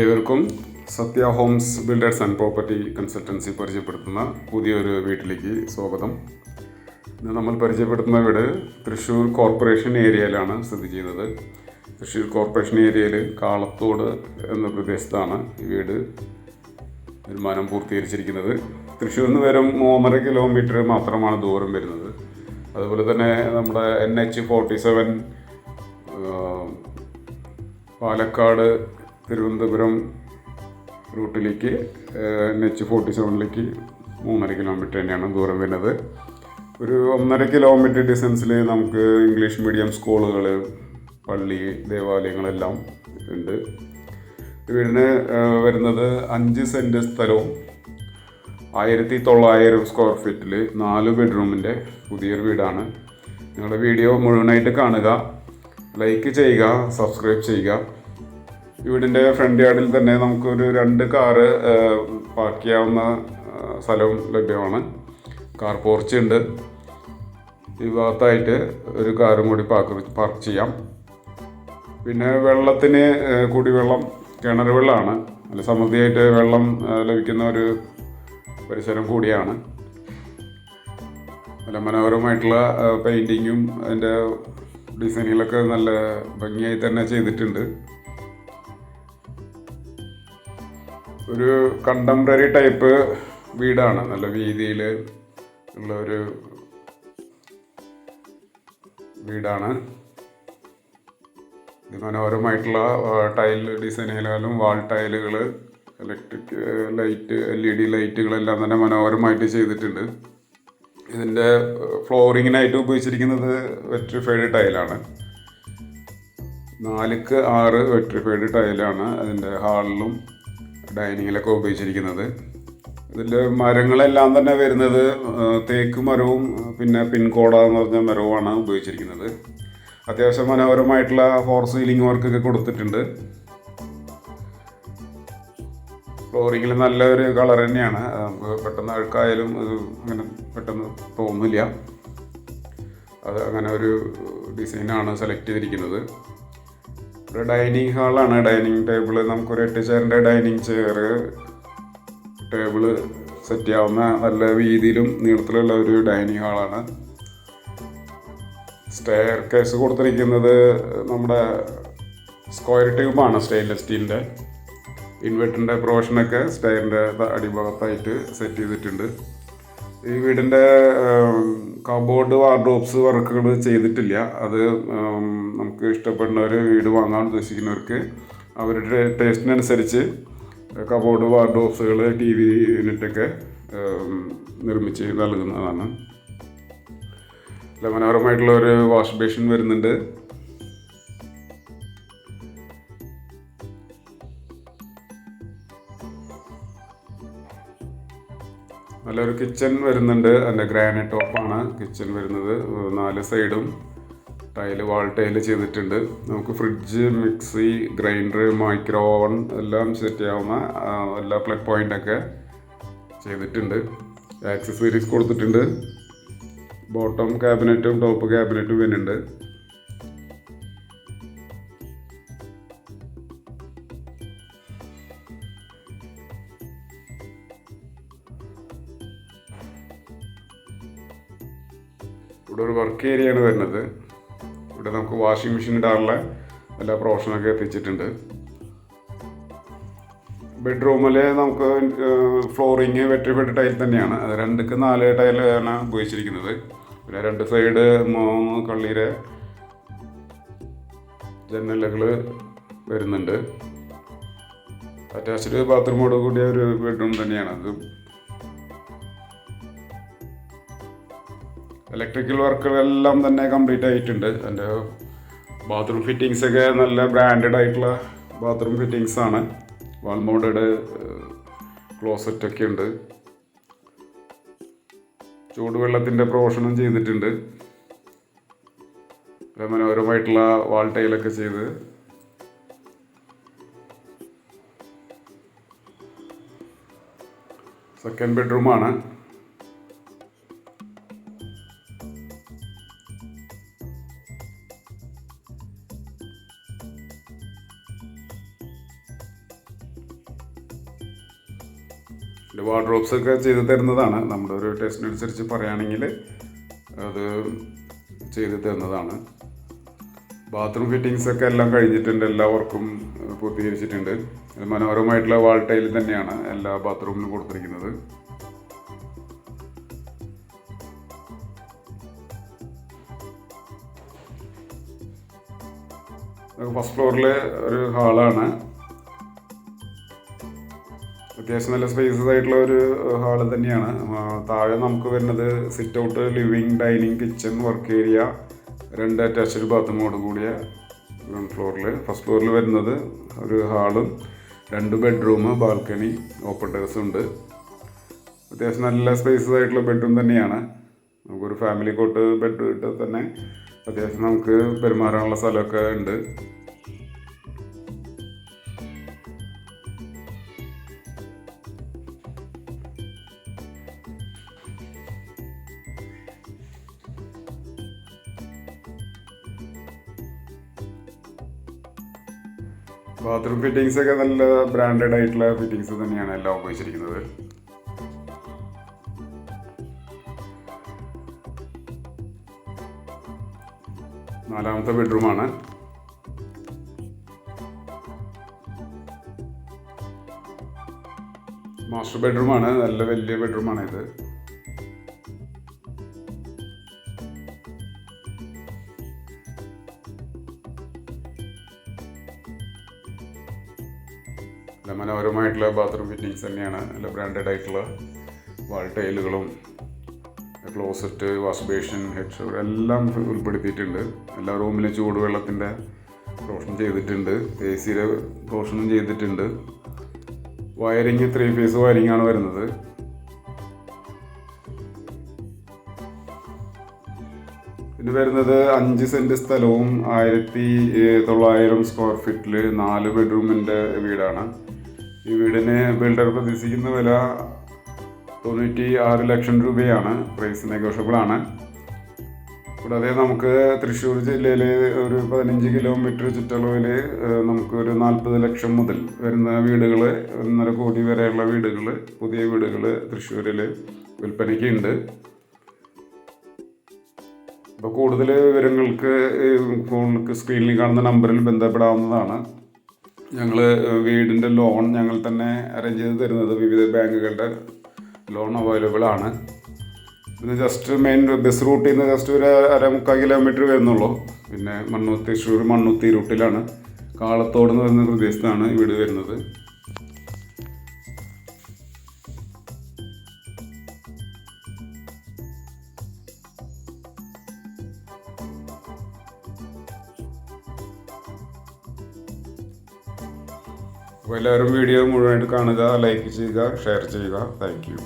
ഏവർക്കും Sathya homes builders and property consultancy പരിചയപ്പെടുത്തുന്ന പുതിയൊരു വീട്ടിലേക്ക് സ്വാഗതം. ഇന്ന് നമ്മൾ പരിചയപ്പെടുത്തുന്ന വീട് തൃശ്ശൂർ കോർപ്പറേഷൻ ഏരിയയിലാണ് സ്ഥിതി ചെയ്യുന്നത്. തൃശ്ശൂർ കോർപ്പറേഷൻ ഏരിയയിൽ കാളത്തോട് എന്ന പ്രദേശത്താണ് ഈ വീട് നിർമ്മാണം പൂർത്തീകരിച്ചിരിക്കുന്നത്. തൃശ്ശൂരിൽ നിന്ന് വരും മൂന്നര കിലോമീറ്റർ മാത്രമാണ് ദൂരം വരുന്നത്. അതുപോലെ തന്നെ നമ്മുടെ N H forty seven Palakkad Thiruvananthapuram റൂട്ടിലേക്ക് എൻ എച്ച് ഫോർട്ടി സെവനിലേക്ക് മൂന്നര കിലോമീറ്റർ തന്നെയാണ് ദൂരം വരുന്നത്. ഒരു ഒന്നര കിലോമീറ്റർ ഡിസ്റ്റൻസിൽ നമുക്ക് ഇംഗ്ലീഷ് മീഡിയം സ്കൂളുകൾ പള്ളി ദേവാലയങ്ങളെല്ലാം ഉണ്ട്. വീടിന് വരുന്നത് അഞ്ച് സെന്റ് സ്ഥലവും ആയിരത്തി തൊള്ളായിരം സ്ക്വയർ ഫീറ്റിൽ നാല് ബെഡ്റൂമിന്റെ പുതിയൊരു വീടാണ്. നിങ്ങളുടെ വീഡിയോ മുഴുവനായിട്ട് കാണുക. ലൈക്ക് ചെയ്യുക സബ്സ്ക്രൈബ് ചെയ്യുക. വീടിന്റെ ഫ്രണ്ട് യാർഡിൽ തന്നെ നമുക്കൊരു രണ്ട് കാറ് പാർക്ക് ചെയ്യാവുന്ന സ്ഥലവും ലഭ്യമാണ്. കാർ പോർച്ച് ഉണ്ട്. ഈ ഭാഗത്തായിട്ട് ഒരു കാറും കൂടി പാർക്ക് പാർക്ക് ചെയ്യാം. പിന്നെ വെള്ളത്തിന് കുടിവെള്ളം കിണർ വെള്ളമാണ്. നല്ല സമൃദ്ധിയായിട്ട് വെള്ളം ലഭിക്കുന്ന ഒരു പരിസരം കൂടിയാണ്. നല്ല മനോഹരമായിട്ടുള്ള പെയിന്റിങ്ങും അതിന്റെ ഡിസൈനുകളൊക്കെ നല്ല ഭംഗിയായി തന്നെ ചെയ്തിട്ടുണ്ട്. ഒരു കണ്ടംപററി ടൈപ്പ് വീടാണ്. നല്ല വീതിയിൽ ഉള്ള ഒരു വീടാണ്. മനോഹരമായിട്ടുള്ള ടൈൽ ഡിസൈനുകളാലും വാൾ ടൈലുകൾ electric light L E D ലൈറ്റുകളെല്ലാം തന്നെ മനോഹരമായിട്ട് ചെയ്തിട്ടുണ്ട്. ഇതിന്റെ ഫ്ലോറിങ്ങിനായിട്ട് ഉപയോഗിച്ചിരിക്കുന്നത് വെട്രിഫൈഡ് ടൈലാണ്. നാലുക്ക് ആറ് വെട്രിഫൈഡ് ടൈലാണ് അതിന്റെ ഹാളിലും ഡൈനിങ്ങിലൊക്കെ ഉപയോഗിച്ചിരിക്കുന്നത്. ഇതിൽ മരങ്ങളെല്ലാം തന്നെ വരുന്നത് തേക്ക് മരവും പിന്നെ പിൻകോട എന്ന് പറഞ്ഞ മരവുമാണ് ഉപയോഗിച്ചിരിക്കുന്നത്. അത്യാവശ്യം മനോഹരമായിട്ടുള്ള ഫോർ സീലിംഗ് വർക്കൊക്കെ കൊടുത്തിട്ടുണ്ട്. ഫ്ലോറിങ്ങിൽ നല്ലൊരു കളർ തന്നെയാണ്. പെട്ടെന്ന് അഴുക്കായാലും അത് അങ്ങനെ പെട്ടെന്ന് തോന്നില്ല. അത് അങ്ങനെ ഒരു ഡിസൈനാണ് സെലക്ട് ചെയ്തിരിക്കുന്നത്. ഒരു ഡൈനിങ് ഹാളാണ്. ഡൈനിങ് ടേബിൾ നമുക്കൊരു എട്ട് ചെയറിന്റെ ഡൈനിങ് ചെയർ ടേബിൾ സെറ്റ് ചെയ്യാവുന്ന നല്ല വീതിയിലും നീളത്തിലുള്ള ഒരു ഡൈനിങ് ഹാളാണ്. സ്റ്റെയർ കേസ് കൊടുത്തിരിക്കുന്നത് നമ്മുടെ സ്ക്വയർ ട്യൂബാണ് സ്റ്റെയിൻലെസ് സ്റ്റീലിന്റെ. ഇൻവെർട്ടറിന്റെ പ്രൊവഷനൊക്കെ സ്റ്റയറിന്റെ അടിഭാഗത്തായിട്ട് സെറ്റ് ചെയ്തിട്ടുണ്ട്. ഈ വീടിന്റെ കബോർഡ് വാർഡ്രോബ്സ് വർക്കുകൾ ചെയ്തിട്ടില്ല. അത് നമുക്ക് ഇഷ്ടപ്പെടുന്നവർ വീട് വാങ്ങാൻ ഉദ്ദേശിക്കുന്നവർക്ക് അവരുടെ ടേസ്റ്റിനനുസരിച്ച് കബോർഡ് വാർഡ്രോബ്സുകൾ ടി വി യൂണിറ്റൊക്കെ നിർമ്മിച്ച് നൽകുന്നതാണ്. മനോഹരമായിട്ടുള്ള ഒരു വാഷ് ബേസിൻ വരുന്നുണ്ട്. നല്ലൊരു കിച്ചൺ വരുന്നുണ്ട്. അതിന്റെ ഗ്രാനൈറ്റ് ടോപ്പാണ് കിച്ചൺ വരുന്നത്. നാല് സൈഡും ടൈൽ വാൾ ടൈൽ ചെയ്തിട്ടുണ്ട്. നമുക്ക് fridge mixie grinder micro oven എല്ലാം സെറ്റ് ചെയ്യാവുന്ന എല്ലാ പ്ലഗ് പോയിന്റൊക്കെ ചെയ്തിട്ടുണ്ട്. ആക്സസറീസ് കൊടുത്തിട്ടുണ്ട്. ബോട്ടം ക്യാബിനറ്റും ടോപ്പ് ക്യാബിനറ്റും വരുന്നുണ്ട്. വർക്ക് ഏരിയയാണ് വരുന്നത്. ഇവിടെ നമുക്ക് വാഷിംഗ് മെഷീൻ ഇടാനുള്ള എല്ലാ പ്രൊഫഷനൊക്കെ എത്തിച്ചിട്ടുണ്ട്. ബെഡ്റൂമിൽ നമുക്ക് ഫ്ലോറിങ് വെട്രിഫൈഡ് ടൈൽ തന്നെയാണ്. അത് രണ്ടുക്ക് നാല് ടൈലാണ് ഉപയോഗിച്ചിരിക്കുന്നത്. പിന്നെ രണ്ട് സൈഡ് മൂന്ന് കള്ളീരെ ജനലുകൾ വരുന്നുണ്ട്. അറ്റാച്ച്ഡ് ബാത്റൂമോട് കൂടിയ ഒരു ബെഡ്റൂം തന്നെയാണ്. അത് ഇലക്ട്രിക്കൽ വർക്കുകളെല്ലാം തന്നെ കംപ്ലീറ്റ് ആയിട്ടുണ്ട്. എന്റെ ബാത്റൂം ഫിറ്റിങ്സ് ഒക്കെ നല്ല ബ്രാൻഡഡ് ആയിട്ടുള്ള ബാത്റൂം ഫിറ്റിങ്സ് ആണ്. വാൾമോഡഡ് ക്ലോസറ്റ് ഒക്കെ ഉണ്ട്. ചൂടുവെള്ളത്തിന്റെ പ്രൊവിഷനും ചെയ്തിട്ടുണ്ട്. മനോഹരമായിട്ടുള്ള വാൾ ടൈലൊക്കെ ചെയ്ത്. സെക്കൻഡ് ബെഡ്റൂമാണ് പിന്നെ വാർഡ്രോബ്സ് ഒക്കെ ചെയ്ത് തരുന്നതാണ്. നമ്മുടെ ഒരു ടേസ്റ്റിനനുസരിച്ച് പറയുകയാണെങ്കിൽ അത് ചെയ്ത് തരുന്നതാണ്. ബാത്റൂം ഫിറ്റിങ്സ് ഒക്കെ എല്ലാം കഴിഞ്ഞിട്ടുണ്ട്. എല്ലാ വർക്കും പൂർത്തീകരിച്ചിട്ടുണ്ട്. മനോഹരമായിട്ടുള്ള വാൾ ടൈൽ തന്നെയാണ് എല്ലാ ബാത്റൂമിലും കൊടുത്തിരിക്കുന്നത്. ഫസ്റ്റ് ഫ്ലോറിൽ ഒരു ഹാളാണ് അത്യാവശ്യം നല്ല സ്പേസസ് ആയിട്ടുള്ള ഒരു ഹാൾ തന്നെയാണ്. താഴെ നമുക്ക് വരുന്നത് sit out living dining kitchen work area രണ്ട് അറ്റാച്ച്ഡ് ബാത്റൂമോട് കൂടിയ ഗ്രൗണ്ട് ഫ്ലോറിൽ ഫസ്റ്റ് ഫ്ലോറിൽ വരുന്നത് ഒരു ഹാളും രണ്ട് ബെഡ്റൂം ബാൽക്കണി ഓപ്പൺ ടെറസ് ഉണ്ട്. അത്യാവശ്യം നല്ല സ്പേസസ് ആയിട്ടുള്ള ബെഡ്റൂം തന്നെയാണ്. നമുക്കൊരു ഫാമിലി കോട്ട് ബെഡ് ഇട്ട് തന്നെ അത്യാവശ്യം നമുക്ക് പെരുമാറാനുള്ള സ്ഥലമൊക്കെ ഉണ്ട്. ബാത്റൂം ഫിറ്റിങ്സ് ഒക്കെ നല്ല ബ്രാൻഡഡ് ആയിട്ടുള്ള ഫിറ്റിങ്സ് തന്നെയാണ് എല്ലാം ഉപയോഗിച്ചിരിക്കുന്നത്. നാലാമത്തെ ബെഡ്റൂമാണ് മാസ്റ്റർ ബെഡ്റൂമാണ് നല്ല വലിയ ബെഡ്റൂമാണ് ഇത്. മനോഹരമായിട്ടുള്ള ബാത്റൂം ഫിറ്റിങ്സ് തന്നെയാണ്. നല്ല ബ്രാൻഡഡ് ആയിട്ടുള്ള wall ടൈലുകളും closet wash basin head shower എല്ലാം ഉൾപ്പെടുത്തിയിട്ടുണ്ട്. എല്ലാ റൂമിലും ചൂടുവെള്ളത്തിന്റെ പ്രോഷൻ ചെയ്തിട്ടുണ്ട്. എ സിയുടെ പ്രോഷനും ചെയ്തിട്ടുണ്ട്. വയറിങ് ത്രീ ഫേസ് വയറിംഗ് ആണ് വരുന്നത്. പിന്നെ വരുന്നത് അഞ്ച് സെന്റ് സ്ഥലവും ആയിരത്തി തൊള്ളായിരം സ്ക്വയർ ഫീറ്റിൽ നാല് ബെഡ്റൂമിന്റെ വീടാണ്. ഈ വീടിന് ബിൽഡർ പ്രതീക്ഷിക്കുന്ന വില തൊണ്ണൂറ്റി ആറ് ലക്ഷം രൂപയാണ്. പ്രൈസ് നെഗോഷ്യബിൾ ആണ്. കൂടാതെ നമുക്ക് തൃശ്ശൂർ ജില്ലയിൽ ഒരു പതിനഞ്ച് കിലോമീറ്റർ ചുറ്റളവിൽ നമുക്ക് ഒരു നാൽപ്പത് ലക്ഷം മുതൽ വരുന്ന വീടുകൾ ഒന്നര കോടി വരെയുള്ള വീടുകൾ പുതിയ വീടുകൾ തൃശ്ശൂരിൽ വിൽപ്പനയ്ക്ക് ഉണ്ട് അപ്പോൾ കൂടുതൽ വിവരങ്ങൾക്ക് സ്ക്രീനിൽ കാണുന്ന നമ്പറിൽ ബന്ധപ്പെടാവുന്നതാണ്. ഞങ്ങൾ വീടിന്റെ ലോൺ ഞങ്ങൾ തന്നെ അറേഞ്ച് ചെയ്ത് തരുന്നത് വിവിധ ബാങ്കുകളുടെ ലോൺ അവൈലബിൾ ആണ്. പിന്നെ ജസ്റ്റ് മെയിൻ ബസ് റൂട്ടിൽ നിന്ന് ജസ്റ്റ് ഒരു അര മുക്കാൽ കിലോമീറ്റർ വരുന്നുള്ളൂ. പിന്നെ മണ്ണുത്തി തൃശ്ശൂർ മണ്ണൂത്തി റൂട്ടിലാണ് കാളത്തോട് എന്ന് പറയുന്ന പ്രദേശത്താണ് വീട് വരുന്നത്. അപ്പോൾ എല്ലാവരും വീഡിയോ മുഴുവനായിട്ട് കാണുക ലൈക്ക് ചെയ്യുക ഷെയർ ചെയ്യുക. Thank you